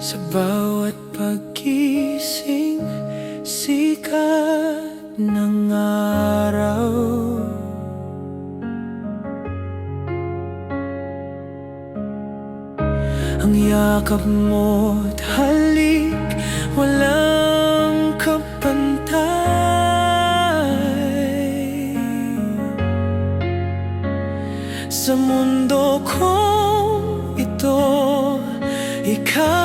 Sa bawat pagkising Sikat ng araw. Ang yakap mo at halik Walang kapantay. Sa mundo kong ito Ikaw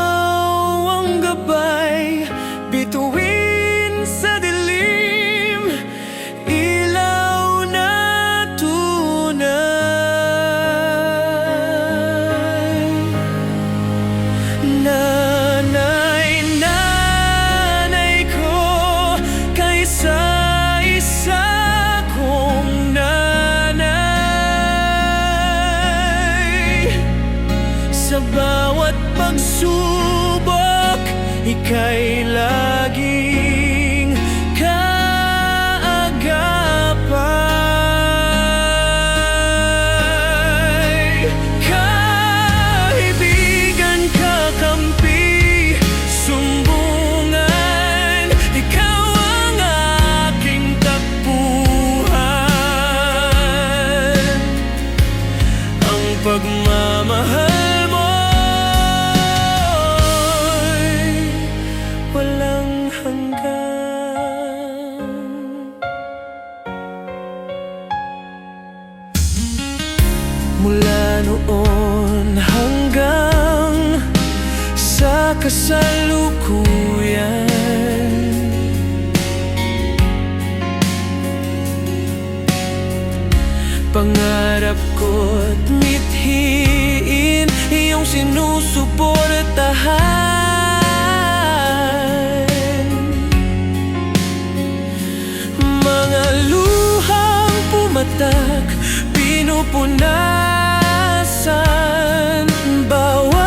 kasalukuyan Pangarap ko't mithiin Iyong sinusuportahan. Mga luhang pumatak Pinupunasan Bawat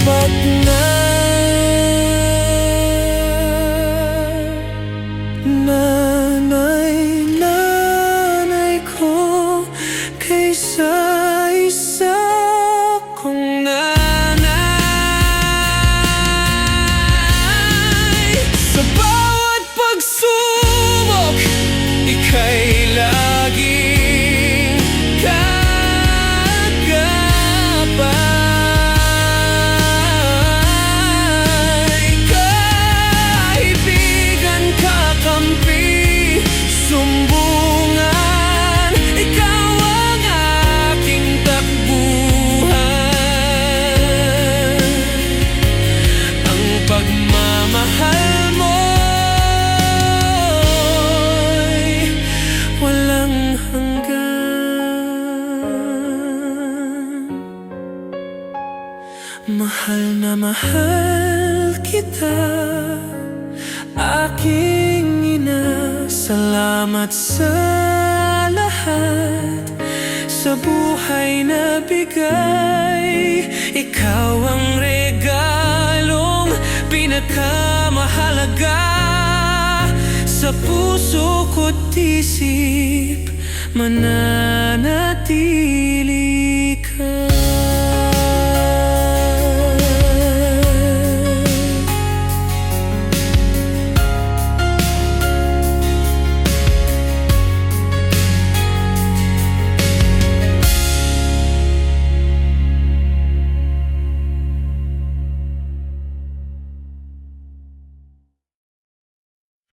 dapat na Mahal na mahal kita Aking ina Salamat sa lahat. Sa buhay na bigay Ikaw ang regalong pinakamahalaga. Sa puso ko't isip Mananatili ka.